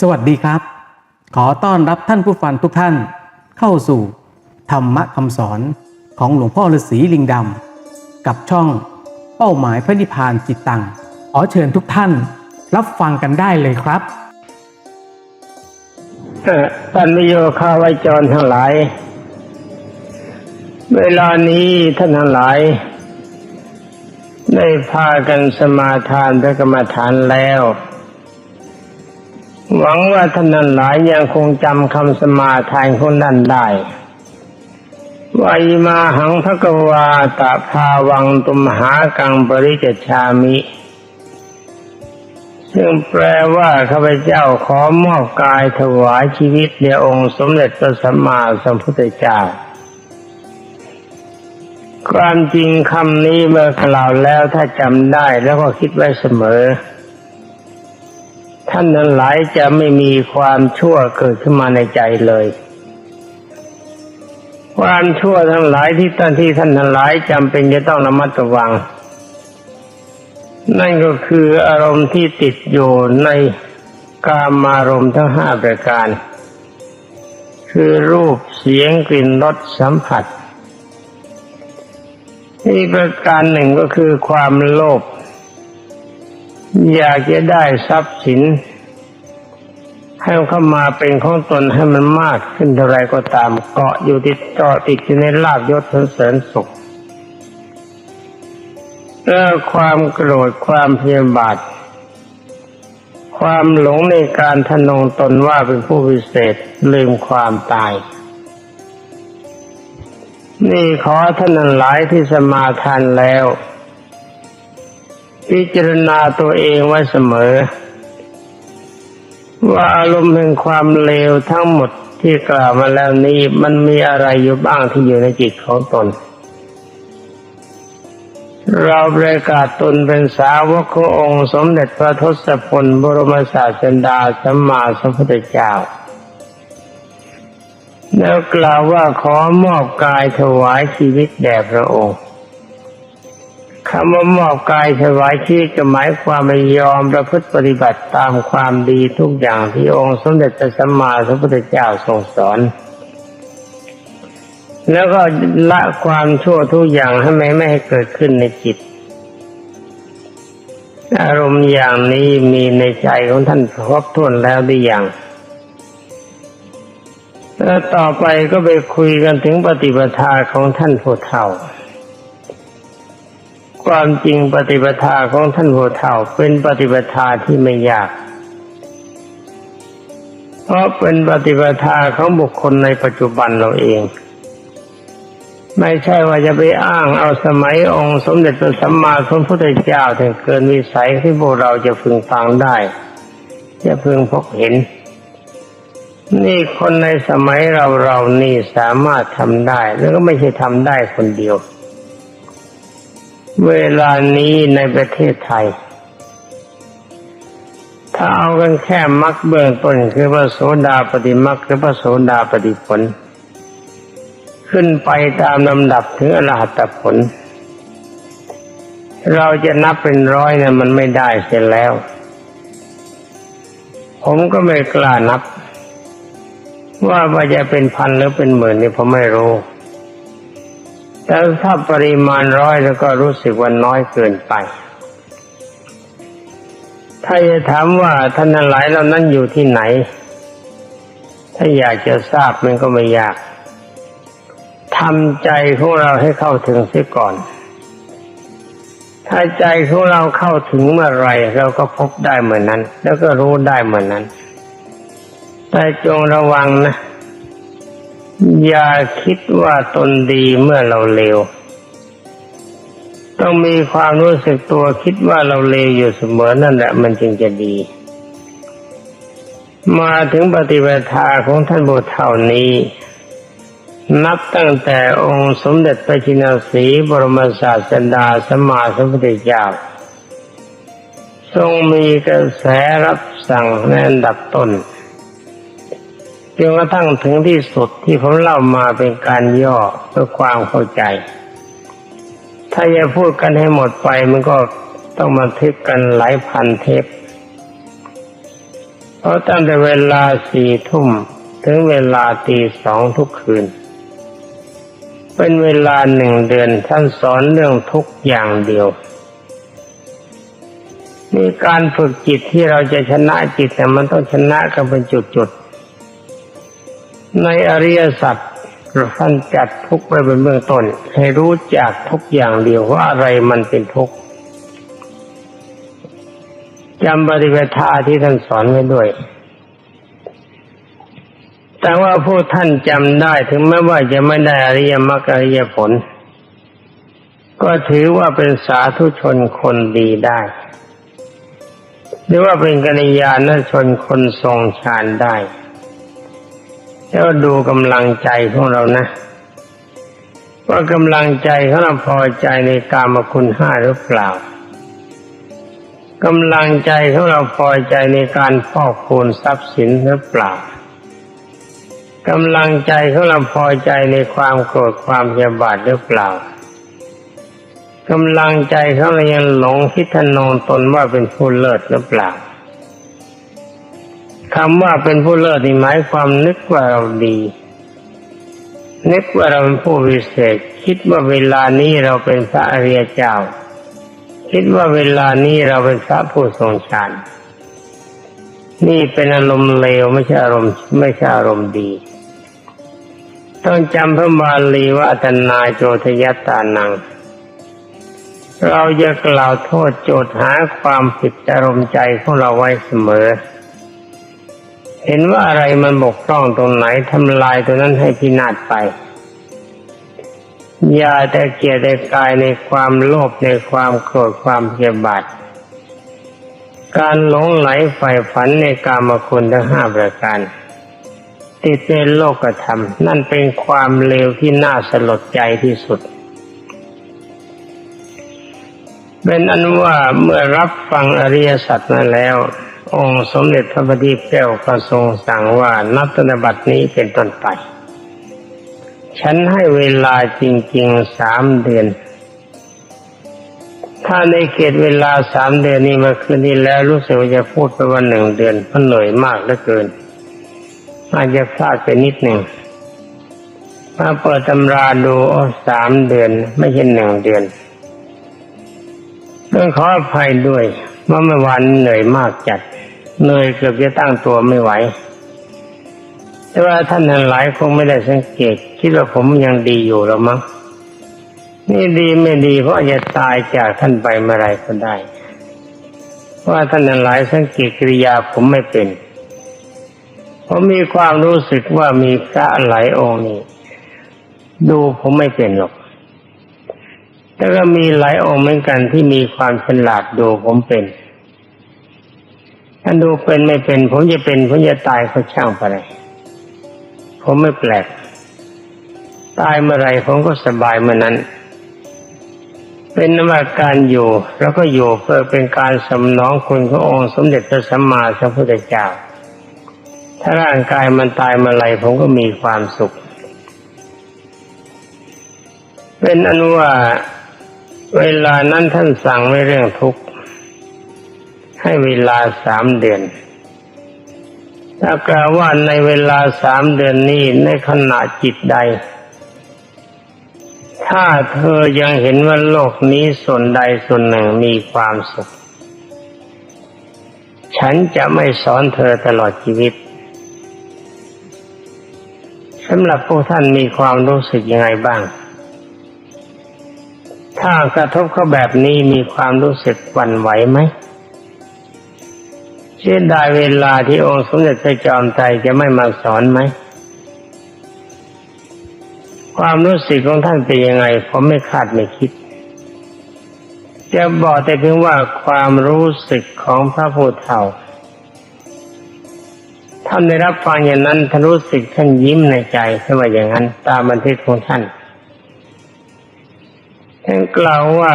สวัสดีครับ ขอต้อนรับท่านผู้ฟังทุกท่าน เข้าสู่ธรรมะคำสอนของหลวงพ่อฤาษีลิงดำกับช่องเป้าหมายพระนิพพานจิตตังขอเชิญทุกท่านรับฟังกันได้เลยครับเอ่อท่านมิโยคาวจรทั้งหลาย เวลานี้ท่านทั้งหลาย ได้พากันสมาทานพระกรรมฐานแล้ว หวังว่าท่านทั้งหลายยังคงจำคำสมาทานของนั่นได้วายมาหังพระกวาตะภาวังตุมหากังปริจจชามิ ซึ่งแปลว่าข้าพเจ้าขอมอบกายถวายชีวิตแด่องค์สมเด็จพระสัมมาสัมพุทธเจ้าความจริงคำนี้เมื่อกล่าวแล้วถ้าจำได้แล้วก็คิดไว้เสมอ ท่านทั้งหลายจะไม่มีความชั่วเกิดขึ้นมาในใจเลย ความชั่วทั้งหลายที่ท่านที่ท่านทั้งหลายจำเป็นจะต้องระมัดระวัง นั่นก็คืออารมณ์ที่ติดอยู่ในกามารมณ์ทั้งห้าประการ คือรูปเสียงกลิ่นรสสัมผัสอีกประการหนึ่งก็คือความโลภ อยากจะได้ทรัพย์สิน ให้เข้ามาเป็นของตนให้มันมากขึ้นเท่าไรก็ตามเกาะอยู่ติดต่อติดอยู่ในลาบยศเสริญสุขแล้วความโกรธความเพียาบาท ความหลงในการทะนงตนว่าเป็นผู้พิเศษลืมความตาย นี่ขอท่านหลายที่สมาทานแล้ว พิจารณาตัวเองไว้เสมอ ว่าอารมณ์แห่งความเลวทั้งหมดที่กล่าวมาแล้วนี้มันมีอะไรอยู่บ้างที่อยู่ในจิตของตน เราประกาศตนเป็นสาวกขององค์สมเด็จพระทศพลบรมศาสดาสัมมาสัมพุทธเจ้าแล้วกล่าวว่าขอมอบกายถวายชีวิตแด่พระองค์ คำว่ามอบกายถวายชีวิตหมายความไม่ยอมประพฤติปฏิบัติตามความดีทุกอย่างที่องค์สมเด็จพระสัมมาสัมพุทธเจ้าทรงสอน แล้วก็ละความชั่วทุกอย่างให้ไม่ไม่ให้เกิดขึ้นในจิต อารมณ์อย่างนี้มีในใจของท่านครบถ้วนแล้วหรือยังแล้วต่อไปก็ไปคุยกันถึงปฏิปทาของท่านผู้เฒ่า ความจริงปฏิปทาของท่านผู้เฒ่าเป็นปฏิปทาที่ไม่ยาก เพราะเป็นปฏิปทาของบุคคลในปัจจุบันเราเอง ไม่ใช่ว่าจะไปอ้างเอาสมัยองค์สมเด็จพระสัมมาสัมพุทธเจ้าถึงเกินวิสัยที่พวกเราจะพึงฟังได้ จะพึงพบเห็น นี่คนในสมัยเราเรานี่สามารถทำได้ แล้วก็ไม่ใช่ทำได้คนเดียว เวลานี้ในประเทศไทย ถ้าเอากันแค่มรรคเบื้องต้นคือพระโสดาปฏิมรรคหรือพระโสดาปฏิผล ขึ้นไปตามลำดับถึงอรหัตผล เราจะนับเป็นร้อยเนี่ยมันไม่ได้เสร็จแล้ว ผมก็ไม่กล้านับ ว่าว่าจะเป็นพันหรือเป็นหมื่นนี่ผมไม่รู้ แต่ถ้าปริมาณร้อยแล้วก็รู้สึกว่าน้อยเกินไป ถ้าจะถามว่าท่านหลายเรานั้นอยู่ที่ไหน ถ้าอยากจะทราบมันก็ไม่ยากทำใจของเราให้เข้าถึงเสียก่อน ถ้าใจของเราเข้าถึงเมื่อไรเราก็พบได้เหมือนนั้น แล้วก็รู้ได้เหมือนนั้น แต่จงระวังนะ อย่าคิดว่าตนดีเมื่อเราเลว ต้องมีความรู้สึกตัวคิดว่าเราเลวอยู่เสมอนั่นแหละมันจึงจะดี มาถึงปฏิบัติาของท่านบุตรเท่านี้ นับตั้งแต่องค์สมเด็จพระจินสีบรมศาสดาสมมาสัมพุทธเจ้า ทรงมีกระแสรับสั่งในอันดับต้น จนกระทั่งถึงที่สุดที่ผมเล่ามาเป็นการย่อเพื่อความเข้าใจ ถ้าจะพูดกันให้หมดไปมันก็ต้องมาทึกกันหลายพันเทปเพราะตั้งแต่เวลาสี่ทุ่มถึงเวลาตีสองทุกคืน เป็นเวลาหนึ่งเดือนท่านสอนเรื่องทุกอย่างเดียวมีการฝึกจิตที่เราจะชนะจิตแต่มันต้องชนะกันเป็นจุดๆ ในอริยสัจท่านจัดทุกข์ไว้เป็นเบื้องต้น ให้รู้จักทุกอย่างเดียวว่าอะไรมันเป็นทุกข์จำปฏิปทาที่ท่านสอนไว้ด้วย แต่ว่าผู้ท่านจำได้ถึงแม้ว่าจะไม่ได้อริยมรรคอริยผล ก็ถือว่าเป็นสาธุชนคนดีได้ หรือว่าเป็นกัญญาณชนคนทรงฌานได้ แล้วดูกำลังใจของเรานะ ว่ากำลังใจของเราพอใจในกามคุณห้าหรือเปล่ากำลังใจของเราพอใจในการฟอกคูณทรัพย์สินหรือเปล่ากำลังใจของเราพอใจในความโกรธความเยาบาทหรือเปล่ากำลังใจของเรายังหลงคิดทะนงตนว่าเป็นผู้เลิศหรือเปล่า คำว่าเป็นผู้เลิศนี่หมายความนึกว่าเราดี นึกว่าเราเป็นผู้วิเศษ คิดว่าเวลานี้เราเป็นพระอริยเจ้า คิดว่าเวลานี้เราเป็นพระผู้ทรงฌานนี่เป็นอารมณ์เลวไม่ใช่อารมณ์ไม่ใช่อารมณ์ดี ต้องจำพระบาลีว่าอัตนาโจทยัตตานัง เราจะกล่าวโทษโจทย์หาความผิดอารมณ์ใจของเราไว้เสมอ เห็นว่าอะไรมันบกพร่องตรงไหนทำลายตัวนั้นให้พินาศไป อย่าแต่เกียรติกายในความโลภในความโกรธความเกียบาดการหลงไหลใฝ่ฝันในกามคุณทั้งห้าประการ ติดเป็นโลกธรรม นั่นเป็นความเลวที่น่าสลดใจที่สุด เป็นอันว่าเมื่อรับฟังอริยสัจมาแล้ว องค์สมเด็จพระบัณฑิตแก้วก็ทรงสั่งว่านับธนบัตินี้เป็นต้นไป ฉันให้เวลาจริงๆสามเดือน ถ้าในเขตเวลาสามเดือนนี้มาคืนนี้แล้วรู้สึกว่าจะพูดไปวันหนึ่งเดือนเพราะเหนื่อยมากเหลือเกินอาจจะพลาดไปนิดหนึ่งมาเปิดตำราดูอ๋อสามเดือนไม่ใช่หนึ่งเดือนต้องขออภัยด้วย เมื่อวานเหนื่อยมากจัดเหนื่อยเกือบจะตั้งตัวไม่ไหว แต่ว่าท่านทั้งหลายคงไม่ได้สังเกต คิดว่าผมยังดีอยู่หรอมั้งนี่ดีไม่ดีเพราะจจะตายจากท่านไปเมื่อไรก็ได้ ว่าท่านทั้งหลายสังเกตกิริยาผมไม่เป็นผมมีความรู้สึกว่ามีพระหลายองค์นี่ดูผมไม่เป็นหรอก แต่ก็มีหลายองค์เหมือนกันที่มีความฉลาดดูผมเป็นถ้าดูเป็นไม่เป็น ผมจะเป็นผมจะตายเขาช่างไปเลยผมไม่แปลก ตายเมื่อไรผมก็สบายเมื่อนั้น เป็นนว่าการอยู่ แล้วก็อยู่เพื่อเป็นการสำนองคุณขององค์สมเด็จพระสัมมาสัมพุทธเจ้า ถ้าร่างกายมันตายเมื่อไรผมก็มีความสุข เป็นอนุว่า เวลานั้นท่านสั่งไม่เรื่องทุกข์ ให้เวลาสามเดือน ถ้ากล่าวว่าในเวลาสามเดือนนี้ในขณะจิตใด ถ้าเธอยังเห็นว่าโลกนี้ส่วนใดส่วนหนึ่งมีความสุข ฉันจะไม่สอนเธอตลอดชีวิตสำหรับพวกท่านมีความรู้สึกยังไงบ้าง ถ้ากระทบเขาแบบนี้มีความรู้สึกวันไหวไหมเสียดายเวลาที่องค์สมเด็จพระจอมไตรจะไม่มาสอนไหม ความรู้สึกของท่านเป็นยังไงผมไม่คาดไม่คิด จะบอกแต่เพียงว่าความรู้สึกของพระพุทธเจ้าท่านได้รับฟังอย่างนั้นท่านรู้สึกท่านยิ้มในใจท่านว่าอย่างนั้น ตามบันทึกของท่าน ท่านกล่าวว่า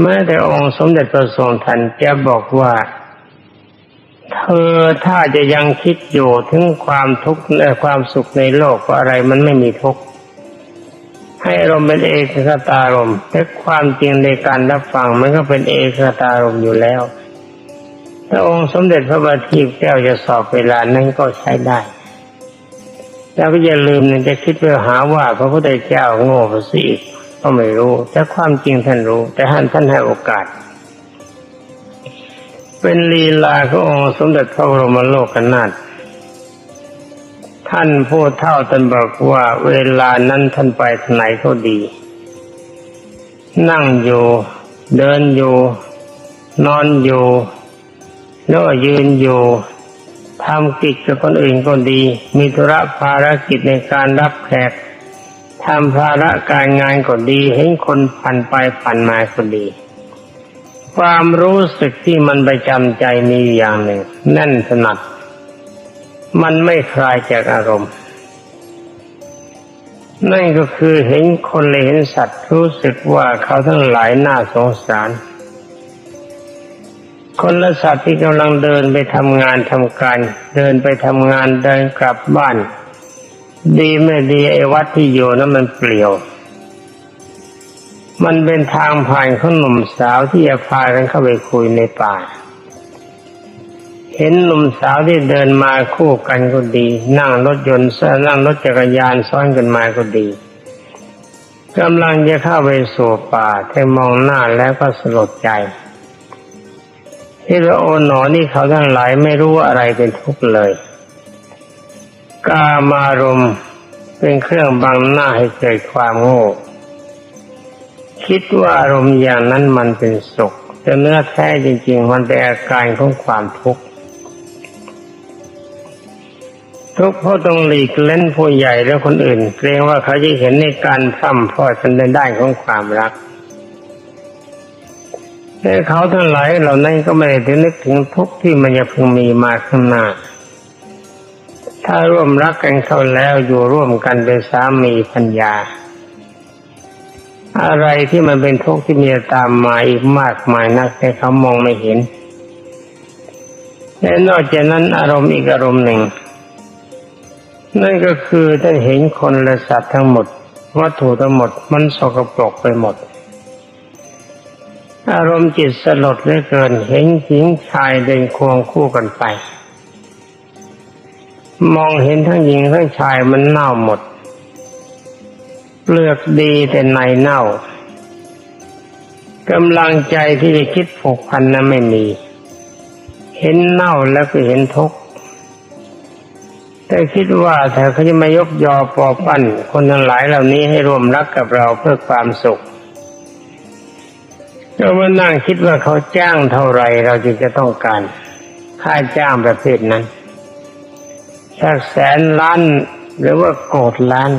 แม้แต่องค์สมเด็จพระทรงทันจะบอกว่า เธอถ้าจะยังคิดอยู่ถึงความทุกข์และความสุขในโลกว่าอะไรมันไม่มีทุกข์ให้อารมณ์เป็นเอกคตารมณ์แต่ความจริงในการรับฟังมันก็เป็นเอกคตารมณ์อยู่แล้วถ้าองค์สมเด็จพระบัณฑิตแก้วจะสอบเวลานั้นก็ใช้ได้แล้วก็อย่าลืมนะจะคิดไปหาว่าพระพุทธเจ้าโง่ไปสิอีก ก็ไม่รู้ แต่ความจริงท่านรู้ แต่ท่านท่านให้โอกาส เป็นลีลาขององค์สมเด็จพระบรมโลกนาถท่านพูดเท่าท่านบอกว่าเวลานั้นท่านไปทไหนก็ดี นั่งอยู่ เดินอยู่ นอนอยู่แล้วยืนอยู่ทำกิจกับคนอื่นก็ดี มีธุระภารกิจในการรับแขก ทำภาระการงานก็ดีเห็นคนผ่านไปผ่านมาก็ดี ความรู้สึกที่มันไปจำใจมีอยู่อย่างหนึ่งแน่นสนัด มันไม่คลายจากอารมณ์ นั่นก็คือเห็นคนเลยเห็นสัตว์รู้สึกว่าเขาทั้งหลายน่าสงสาร คนและสัตว์ที่กำลังเดินไปทำงานทำการ เดินไปทำงานเดินกลับบ้าน ดีไม่ดีไอ้วัดที่อยู่นั้นมันเปลี่ยว มันเป็นทางผ่านของหนุ่มสาวที่จะพากันเข้าไปคุยในป่า เห็นหนุ่มสาวที่เดินมาคู่กันก็ดี นั่งรถยนต์นั่งรถจักรยานซ้อนกันมาก็ดีกำลังจะเข้าไปสู่ป่าแต่มองหน้าแล้วก็สลดใจที่เราโอหนอนี่เขาทั้งหลายไม่รู้ว่าอะไรเป็นทุกข์เลย กามารมณ์เป็นเครื่องบังหน้าให้เกิดความโง่ คิดว่าอารมณ์อย่างนั้นมันเป็นสุขแต่เนื้อแท้จริง ๆ มันเป็นอาการของความทุกข์ทุกข์เพราะต้องหลีกเล่นผู้ใหญ่และคนอื่น เกรงว่าเขาจะเห็นในการพร่ำพรอกันในด้านของความรักแต่เขาทั้งหลายเหล่านั้นก็ไม่ได้นึกถึงทุกข์ที่มันจะพึงมีมาข้างหน้า ถ้าร่วมรักกันเข้าแล้วอยู่ร่วมกันเป็นสามีพัญญา อะไรที่มันเป็นทุกข์ที่มีตามมาอีกมากมายนักแต่เขามองไม่เห็นและนอกจากนั้นอารมณ์อีกอารมณ์หนึ่ง นั่นก็คือท่านเห็นคนและสัตว์ทั้งหมด วัตถุทั้งหมดมันสกปรกไปหมด อารมณ์จิตสลดเหลือเกินเห็นหญิงชายเดินควงคู่กันไป มองเห็นทั้งหญิงทั้งชายมันเน่าหมด เปลือกดีแต่ในเน่ากำลังใจที่จะคิดผูกพันนั้นไม่มี เห็นเน่าแล้วก็เห็นทุกข์แต่คิดว่าถ้าเขาจะมายกยอปอปั้นคนทั้งหลายเหล่านี้ให้รวมรักกับเราเพื่อความสุขก็มานั่งคิดว่าเขาจ้างเท่าไรเราจึงจะต้องการ ค่าจ้างประเภทนั้น สักแสนล้านหรือว่าโกดล้าน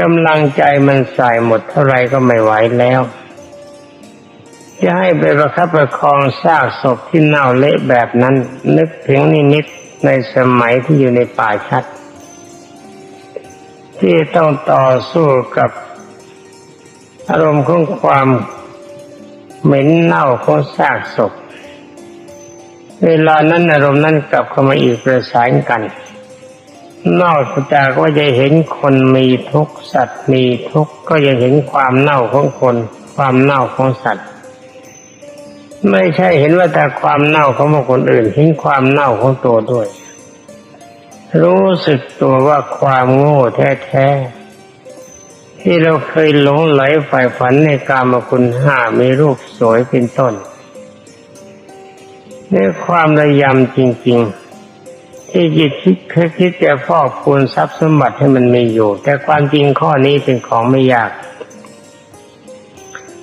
กำลังใจมันใส่หมดเท่าไรก็ไม่ไหวแล้วจะให้ไปประคับประคองซากศพที่เน่าเละแบบนั้น นึกถึงนิมิตในสมัยที่อยู่ในป่าชัด ที่ต้องต่อสู้กับอารมณ์ของความเหม็นเน่าของซากศพ เวลานั้นอารมณ์นั้นกลับเข้ามาอีกประสานกัน นอกจากว่าจะเห็นคนมีทุกข์สัตว์มีทุกข์ก็ยังเห็นความเน่าของคน ความเน่าของสัตว์ ไม่ใช่เห็นว่าแต่ความเน่าของคคลอื่นเห็นความเน่าของตัวด้วย รู้สึกตัวว่าความโง่แท้ๆที่เราเคยหลงไหลฝ่ายฝันในกามคุณห้ามีรูปสวยเป็นต้น ในความระยำจริง ๆ ที่จิตคิดคคิดจะฟอกคูณทรัพย์สมบัติให้มันมีอยู่ แต่ความจริงข้อนี้เป็นของไม่ยาก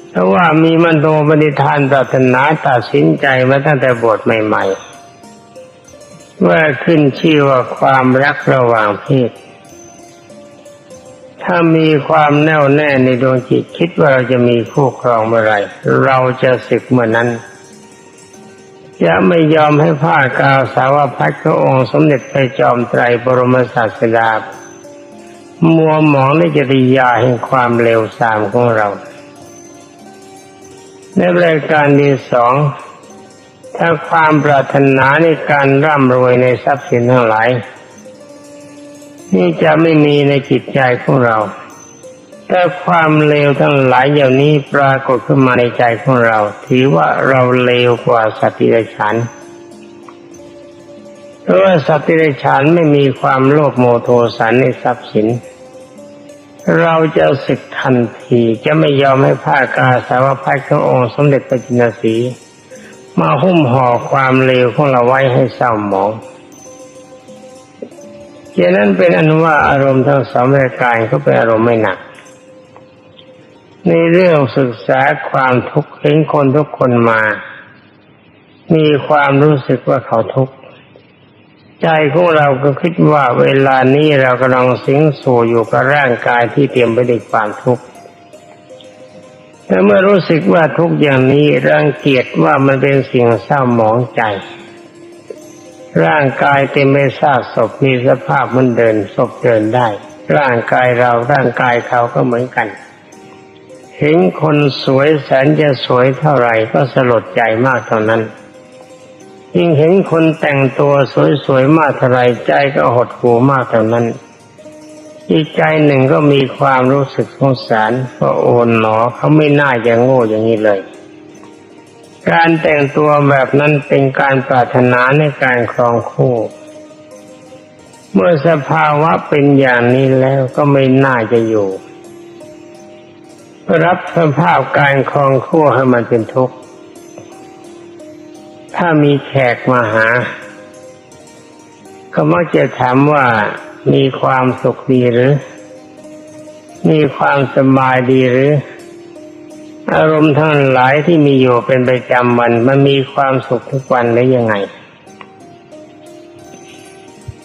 เพราะว่ามีมันโดปณิธานปรารถนาตัดสินใจมาตั้งแต่บทใหม่ ๆ ว่าขึ้นชื่อว่าความรักระหว่างเพศ ถ้ามีความแน่วแน่ในดวงจิตคิดว่าเราจะมีคู่ครองเมื่อไรเราจะศึกเมื่อนั้น จะไม่ยอมให้ผ้ากาวสาวพัดพระองค์สมเด็จพระจอมไตรบรมศาสดามัวหมองในจริยาแห่งความเลวทรามของเรา ในรายการที่สองถ้าความปรารถนาในการร่ำรวยในทรัพย์สินทั้งหลาย นี่จะไม่มีในจิตใจของเรา แต่ความเลวทั้งหลายอย่างนี้ปรากฏขึ้นมาในใจของเรา ถือว่าเราเลวกว่าสัตว์ดิเรกชันเพราะว่าสัตว์ดิเรกชันไม่มีความโลภโมโทสันในทรัพย์สิน เราจะศึกทันทีจะไม่ยอมให้ผ้ากาสาวพัดขององค์สมเด็จพระจินสี มาหุ้มห่อความเลวของเราไว้ให้เศร้าหมองฉะนั้นเป็นอนุว่าอารมณ์ทั้งสองรายการก็เป็นอารมณ์ไม่หนัก ในเรื่องศึกษาความทุกข์เห็นคนทุกคนมา มีความรู้สึกว่าเขาทุกข์ใจของเราก็คิดว่าเวลานี้เรากำลังสิงสู่อยู่กับร่างกายที่เตรียมไปด้วยความทุกข์แต่เมื่อรู้สึกว่าทุกอย่างนี้รังเกียจว่ามันเป็นสิ่งเศร้าหมองใจ ร่างกายเต็มไปซากศพมีสภาพมันเดินศพเดินได้ ร่างกายเราร่างกายเขาก็เหมือนกัน เห็นคนสวยแสนจะสวยเท่าไหร่ก็สลดใจมากเท่านั้น ยิ่งเห็นคนแต่งตัวสวยๆมากเท่าไรใจก็หดหู่มากเท่านั้น อีกใจหนึ่งก็มีความรู้สึกสงสารว่าโอนหนอเขาไม่น่าจะโง่อย่างนี้เลย การแต่งตัวแบบนั้นเป็นการปรารถนาในการครองคู่เมื่อสภาวะเป็นอย่างนี้แล้วก็ไม่น่าจะอยู่ รับสภาพการครองคู่ให้มันเป็นทุกข์ ถ้ามีแขกมาหา ก็มักจะถามว่ามีความสุขดีหรือ มีความสบายดีหรือ อารมณ์ทั้งหลายที่มีอยู่เป็นประจำวันมันมีความสุขทุกวันหรือยังไง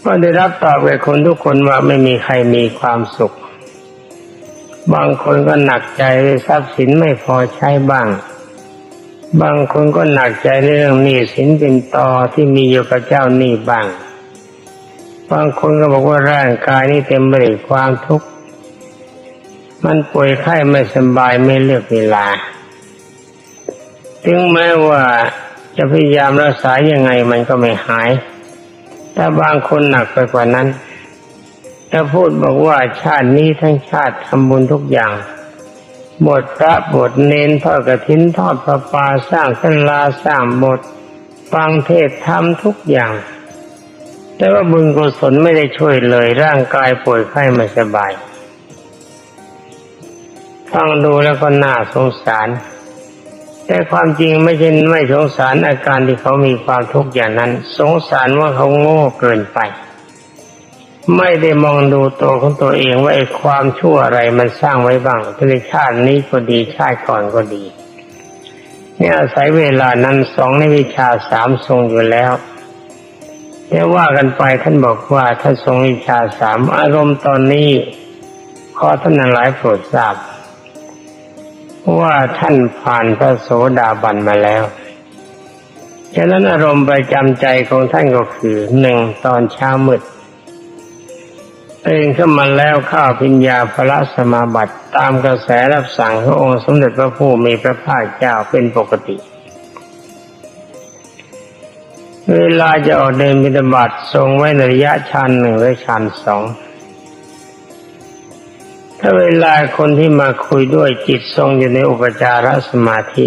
ก็ได้รับตอบจากคนทุกคนว่าไม่มีใครมีความสุข บางคนก็หนักใจในทรัพย์สินไม่พอใช้บ้าง บางคนก็หนักใจในเรื่องหนี้สินเป็นต่อที่มีอยู่กับเจ้าหนี้บ้าง บางคนก็บอกว่าร่างกายนี่เต็มไปด้วยความทุกข์มันป่วยไข้ไม่สบายไม่เลือกเวลา ถึงแม้ว่าจะพยายามรักษายังไงมันก็ไม่หาย แต่บางคนหนักไปกว่านั้น จะพูดบอกว่าชาตินี้ทั้งชาติทำบุญทุกอย่างบทพระบทเนนทอดกระถินทอดพระปาสร้างสันลาสร้างบทฟังเทศทำทุกอย่าง แต่ว่าบุญกุศลไม่ได้ช่วยเลย ร่างกายป่วยไข้ไม่สบายฟังดูแล้วก็น่าสงสาร แต่ความจริงไม่ใช่ไม่สงสารอาการที่เขามีความทุกข์อย่างนั้น สงสารว่าเขาโง่เกินไป ไม่ได้มองดูตัวของตัวเองว่าไอ้ความชั่วอะไรมันสร้างไว้บ้างในชาตินี้ก็ดีชาติก่อนก็ดี เนี่ยอาศัยเวลานั้นสองในวิชาสามทรงอยู่แล้วแต่ว่ากันไปท่านบอกว่าท่านทรงวิชาสามอารมณ์ตอนนี้ขอท่านหลายโปรดทราบว่าท่านผ่านพระโสดาบันมาแล้ว ฉะนั้นอารมณ์ประจำใจของท่านก็คือหนึ่งตอนเช้ามืด ตื่นขึ้นมาแล้วข้าพิญญาพระสมาบัติตามกระแสรับสั่งขององค์สมเด็จพระผู้มีพระภาคเจ้าเป็นปกติ เวลาจะออกเดินบิณฑบาตทรงไว้ในระยะชันหนึ่งหรือชันสองถ้าเวลาคนที่มาคุยด้วยจิตทรงอยู่ในอุปจารสมาธิ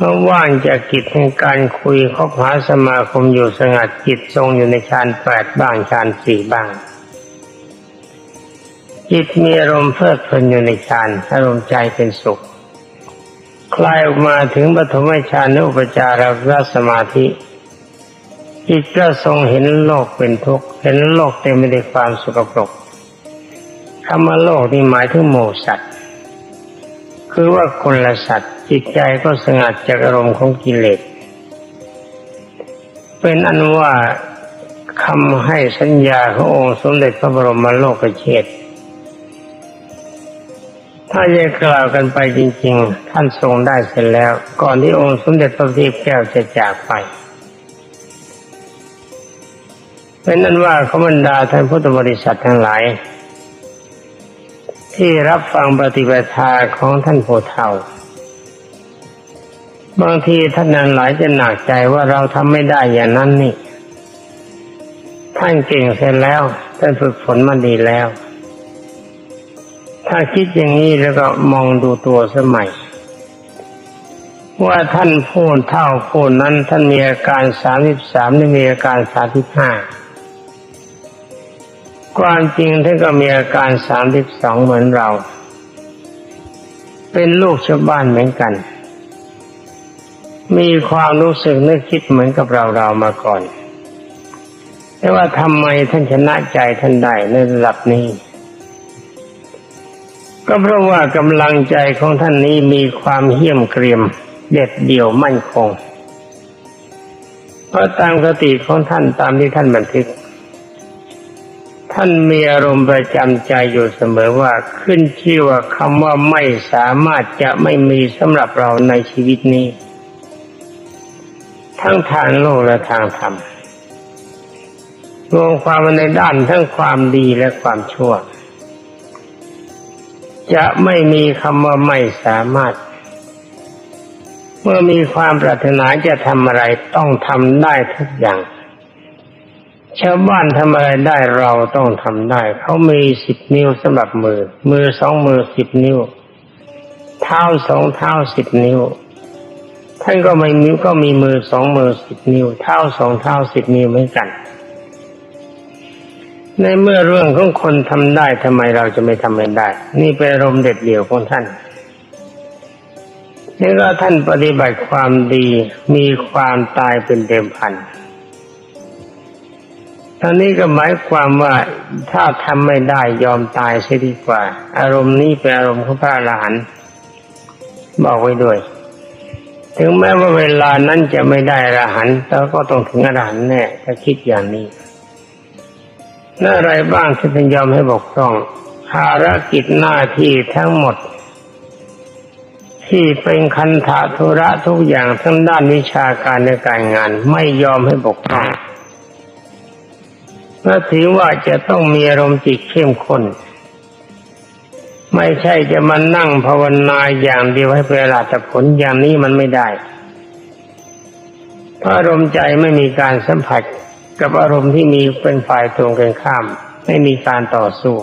เมื่อว่างจากกิจแห่งการคุยคบหาสมาคมอยู่สงัดจิตทรงอยู่ในฌานแปดบ้างฌานสี่บ้าง จิตมีอารมณ์เพลิดเพลินอยู่ในฌานอารมณ์ใจเป็นสุข คลายออกมาถึงปฐมฌานนอุปจารสมาธิ จิตก็ทรงเห็นโลกเป็นทุกข์เห็นโลกเต็มไปด้วยความสกปรกคำว่าโลกนี่หมายถึงโมสัตว์ คือว่าคนละสัตว์จิตใจก็สงัดจากอารมณ์ของกิเลส เป็นอันว่าคำให้สัญญาขององค์สมเด็จพระบรมโลกเชษถ้าจะกล่าวกันไปจริง ๆ ท่านทรงได้เสร็จแล้ว ก่อนที่องค์สมเด็จพระพิแก้วจะจากไปเป็นนั้นว่าขบันดาท่านพุทธบริษัททั้งหลาย ที่รับฟังปฏิปทาของท่านโพเทาบางทีท่านนั้นหลายจะหนักใจว่าเราทำไม่ได้อย่างนั้นนี่ ท่านเก่งเสร็จแล้วท่านฝึกฝนมาดีแล้ว ถ้าคิดอย่างนี้แล้วก็มองดูตัวสมัย ว่าท่านพูดเท่าพูดนั้นท่านมีอาการสามสิบสามนี่มีอาการสามสิบห้า ความจริงท่านก็มีอาการสามสิบสองเหมือนเรา เป็นลูกชาวบ้านเหมือนกัน มีความรู้สึกนึกคิดเหมือนกับเราเรามาก่อน แต่ว่าทำไมท่านชนะใจท่านได้ในระดับนี้ ก็เพราะว่ากำลังใจของท่านนี้มีความเหี้ยมเกรียม เด็ดเดี่ยวมั่นคงเพราะตามคติของท่านตามที่ท่านบันทึก ท่านมีอารมณ์ประจำใจอยู่เสมอว่าขึ้นชื่อว่าคำว่าไม่สามารถจะไม่มีสำหรับเราในชีวิตนี้ ทั้งทางโลกและทางธรรมรวมความในด้านทั้งความดีและความชั่ว จะไม่มีคำว่าไม่สามารถ เมื่อมีความปรารถนาจะทำอะไรต้องทำได้ทุกอย่าง ชาวบ้านทำอะไรได้เราต้องทำได้ เขามีสิบนิ้วสำหรับมือ มือสองมือสิบนิ้ว เท้าสองเท้าสิบนิ้ว ท่านก็ไม่นิ้วก็มีมือสองมือสิบนิ้ว เท้าสองเท้าสิบนิ้วเหมือนกัน ในเมื่อเรื่องของคนทำได้ทำไมเราจะไม่ทำไม่ได้ นี่เป็นอารมณ์เด็ดเดี่ยวของท่านนี่ก็ท่านปฏิบัติความดีมีความตายเป็นเดิมพัน ตอนนี้ก็หมายความว่าถ้าทำไม่ได้ยอมตายเสียดีกว่า อารมณ์นี้เป็นอารมณ์ของพระอรหันต์บอกไว้ด้วย ถึงแม้ว่าเวลานั้นจะไม่ได้อรหันต์แต่ก็ต้องถึงอรหันต์แน่ถ้าคิดอย่างนี้นั่นอะไรบ้างที่ท่านยอมให้บกพร่อง ภารกิจหน้าที่ทั้งหมด ที่เป็นคันธะธุระทุกอย่างทั้งด้านวิชาการในการงาน ไม่ยอมให้บกพร่อง และถือว่าจะต้องมีอารมณ์จิตเข้มข้น ไม่ใช่จะมานั่งภาวนาอย่างเดียวให้เป็นหลักผลอย่างนี้มันไม่ได้เพราะอารมณ์ใจไม่มีการสัมผัสกับอารมณ์ที่มีเป็นฝ่ายตรงกันข้าม ไม่มีการต่อสู้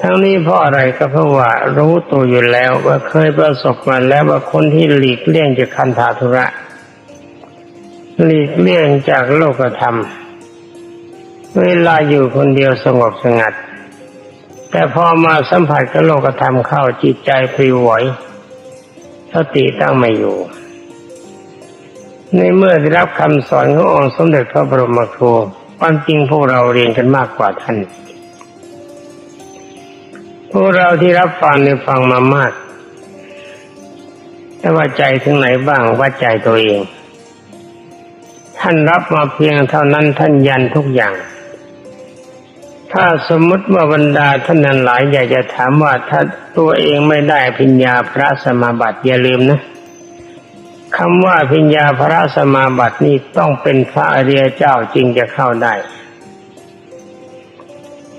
ทั้งนี้เพราะอะไรก็เพราะว่ารู้ตัวอยู่แล้วว่าเคยประสบมาแล้วว่าคนที่หลีกเลี่ยงจากคันธาธุระ หลีกเลี่ยงจากโลกธรรม เวลาอยู่คนเดียวสงบสงัด แต่พอมาสัมผัสกับโลกธรรมเข้าจิตใจปลิวไหวสติตั้งไม่อยู่ ในเมื่อได้รับคำสอนขององค์สมเด็จพระบรมครูความจริงพวกเราเรียนกันมากกว่าท่าน พวกเราที่รับฟังในฟังมามาก แต่ว่าใจถึงไหนบ้างว่าใจตัวเอง ท่านรับมาเพียงเท่านั้นท่านยันทุกอย่าง ถ้าสมมติว่าบรรดาท่านนั้นหลายอยากจะถามว่าถ้าตัวเองไม่ได้พิญญาพระสมาบัติอย่าลืมนะคำว่าพิญญาพระสมาบัตินี่ต้องเป็นพระอริยเจ้าจริงจะเข้าได้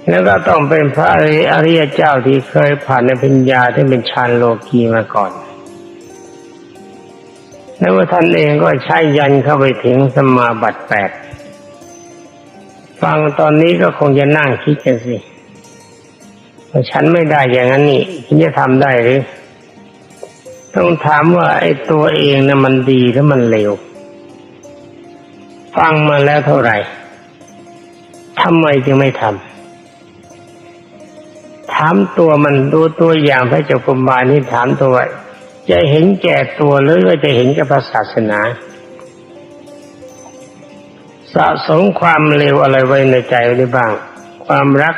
แล้วก็ต้องเป็นพระอริยเจ้าที่เคยผ่านในพิญญาที่เป็นฌานโลกีมาก่อนแล้วท่านเองก็ใช้ยันเข้าไปถึงสมาบัติแปด ฟังตอนนี้ก็คงจะนั่งคิดกันสิฉันไม่ได้อย่างนั้นนี่ฉันจะทำได้หรือต้องถามว่าไอ้ตัวเองนะ่ะมันดีหรือมันเลวฟังมาแล้วเท่าไหร่ทำไมจึงไม่ทำถามตัวมันดูตัวอย่างพระเจ้าคุมบาลนี่ถามตัวว่าจะเห็นแก่ตัวหรือว่าจะเห็นกับศาสนา สะสมความเลวอะไรไว้ในใจได้บ้าง ความรัก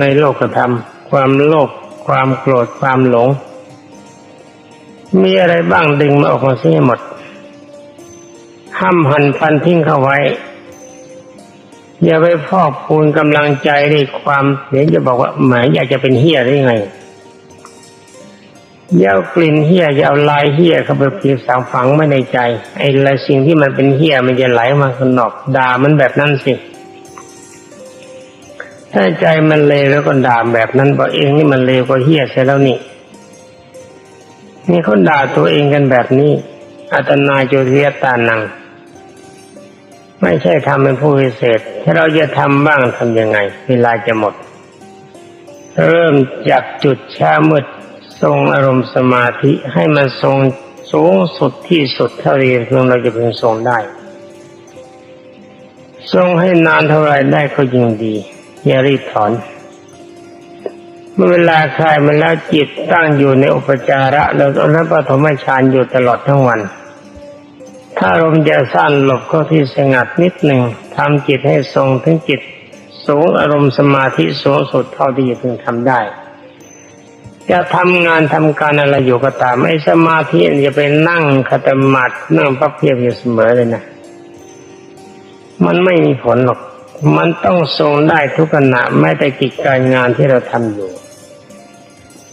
ในโลกธรรม ความโลภความโกรธความหลง มีอะไรบ้างดึงมาออกมาเสียหมด ห้ามหันฟันทิ้งเข้าไว้ อย่าไปพอกพูนกำลังใจด้วยความเดี๋ยวจะบอกว่าหมายอยากจะเป็นเฮียได้ไง อยาเอากลิ่นเฮี้ยอยาเอาลายเฮี้ยเข้าไปเพียงสามฝังไว้ในใจไอ้ละสิ่งที่มันเป็นเฮี้ยมันจะไหลมาข้างนอกด่ามันแบบนั้นสิถ้าใจมันเลวแล้วก็ด่าแบบนั้นบอกเองนี่มันเลวกว่าเฮี้ยเสียแล้วนี่นี่เขาด่าตัวเองกันแบบนี้อัตนาโจเรียตานัง ไม่ใช่ทำเป็นผู้พิเศษถ้าเราจะทำบ้างทำยังไง เวลาจะหมด เริ่มจากจุดช้ามืด ทรงอารมณ์สมาธิให้มันทรงสูงสุดที่สุดเท่าที่เพียงเราจะเพึงทรงได้ทรงให้นานเท่าไรได้ก็ยิ่งดีอย่ารีบถอน เมื่อเวลาคลายมันแล้วจิตตั้งอยู่ในอุปจาระแล้วตอนนั้นปฐมฌานอยู่ตลอดทั้งวัน ถ้าลมจะสั้นหลบเข้าที่สงัดนิดหนึ่งทำจิตให้ทรงถึงจิต สูงอารมณ์สมาธิสูงสุดเท่าที่จะพึงทำได้ จะทำงานทำการอะไรอยู่ก็ตามไอ้สมาธิจะไปนั่งคาตมัดนั่งพับเพียบอยู่เสมอเลยนะ มันไม่มีผลหรอก มันต้องทรงได้ทุกขณะแม้แต่กิจการงานที่เราทำอยู่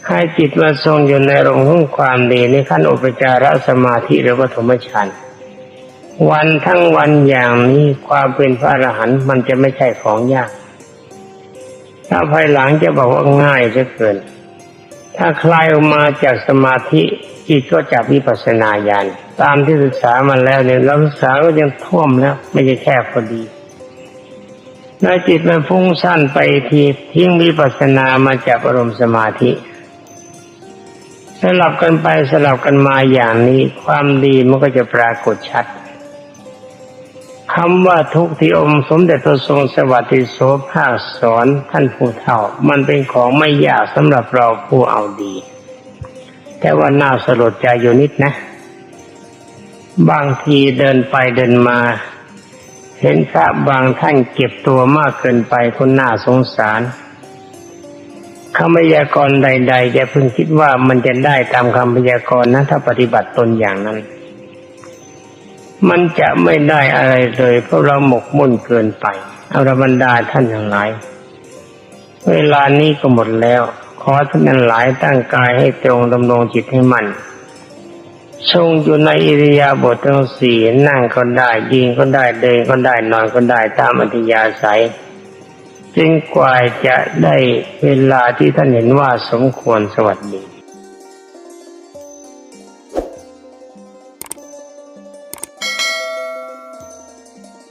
ให้จิตมาทรงอยู่ในอารมณ์ของความดีในขั้นอุปจารสมาธิหรือปฐมฌานวันทั้งวันอย่างนี้ความเป็นพระอรหันต์มันจะไม่ใช่ของยาก ถ้าภายหลังจะบอกว่าง่ายเหลือเกิน ถ้าคลายออกมาจากสมาธิจิตก็จับวิปัสสนาญาณตามที่ศึกษามาแล้วเนี่ยเราศึกษาก็ยังท่วมแล้ว ไม่ใช่แค่พอดีถ้าจิตมันฟุ้งสั้นไปทีทิ้งวิปัสสนามาจากอารมณ์สมาธิสลับกันไปสลับกันมาอย่างนี้ ความดีมันก็จะปรากฏชัด คำว่าทุกที่องค์สมเด็จพระทรงสวัสดิโสภาคสอนท่านผู้เฒ่า มันเป็นของไม่ยากสำหรับเราผู้เอาดี แต่ว่าน่าสลดใจอยู่นิดนะ บางทีเดินไปเดินมา เห็นพระบางท่านเก็บตัวมากเกินไปคนน่าสงสารคำพยากรณ์ใดๆจะพึงคิดว่ามันจะได้ตามคำพยากรณ์นะ ถ้าปฏิบัติตนอย่างนั้น มันจะไม่ได้อะไรเลย เพราะเราหมกมุ่นเกินไปอารบรรดาท่านทั้งหลายเวลานี้ก็หมดแล้ว ขอท่านทั้งหลายตั้งกายให้ตรงดำรงจิตให้มันทรงอยู่ในอิริยาบถทั้งสี่นั่งก็ได้ยืนก็ได้เดินก็ได้นอนก็ได้ตามอัธยาศัยจึงกว่าจะได้เวลาที่ท่านเห็นว่าสมควรสวัสดี